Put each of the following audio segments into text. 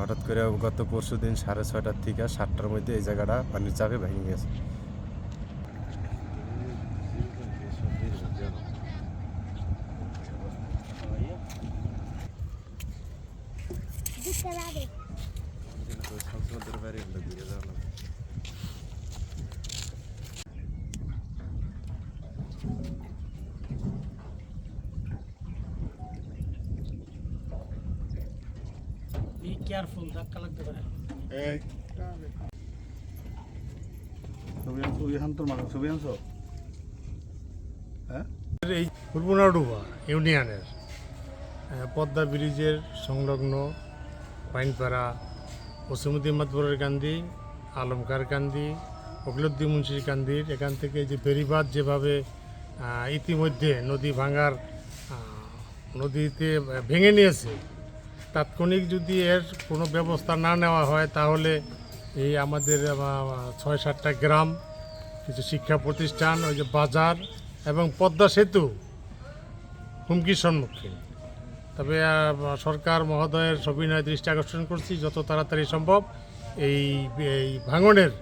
হঠাৎ করে গত পরশু দিন সাড়ে ছয়টার থেকে সাতটার মধ্যে এই জায়গাটা পানির চাপে ভেঙে গেছে। কেয়ারফুল ধাক্কা লাগতে পারে। এই। হ্যাঁ? পূর্বনাডুবা ইউনিয়নের পদ্মা ব্রিজের সংলগ্ন পাইনপাড়া ওসিমুদ্দিন মাতবরের কান্দি আলমকার কান্দি অগলুদ্দিন মুন্সির কান্দির এখান থেকে যে বেরিবাদ যেভাবে ইতিমধ্যে নদী ভাঙার নদীতে ভেঙে নিয়েছে তাৎক্ষণিক যদি এর কোনো ব্যবস্থা না নেওয়া হয় তাহলে এই আমাদের ছয় সাতটা গ্রাম কিছু শিক্ষা প্রতিষ্ঠান ওই যে বাজার এবং পদ্মা সেতু হুমকির সম্মুখীন। তবে সরকার মহোদয়ের সবিনয় দৃষ্টি আকর্ষণ করছি যত তাড়াতাড়ি সম্ভব এই এই ভাঙনের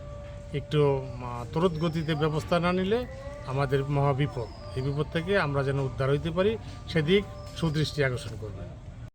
একটু আহ, ত্বরিত গতিতে ব্যবস্থা না নিলে আমাদের মহাবিপদ। এই বিপদ থেকে আমরা যেন উদ্ধার হইতে পারি সেদিক সুদৃষ্টি আকর্ষণ করবেন।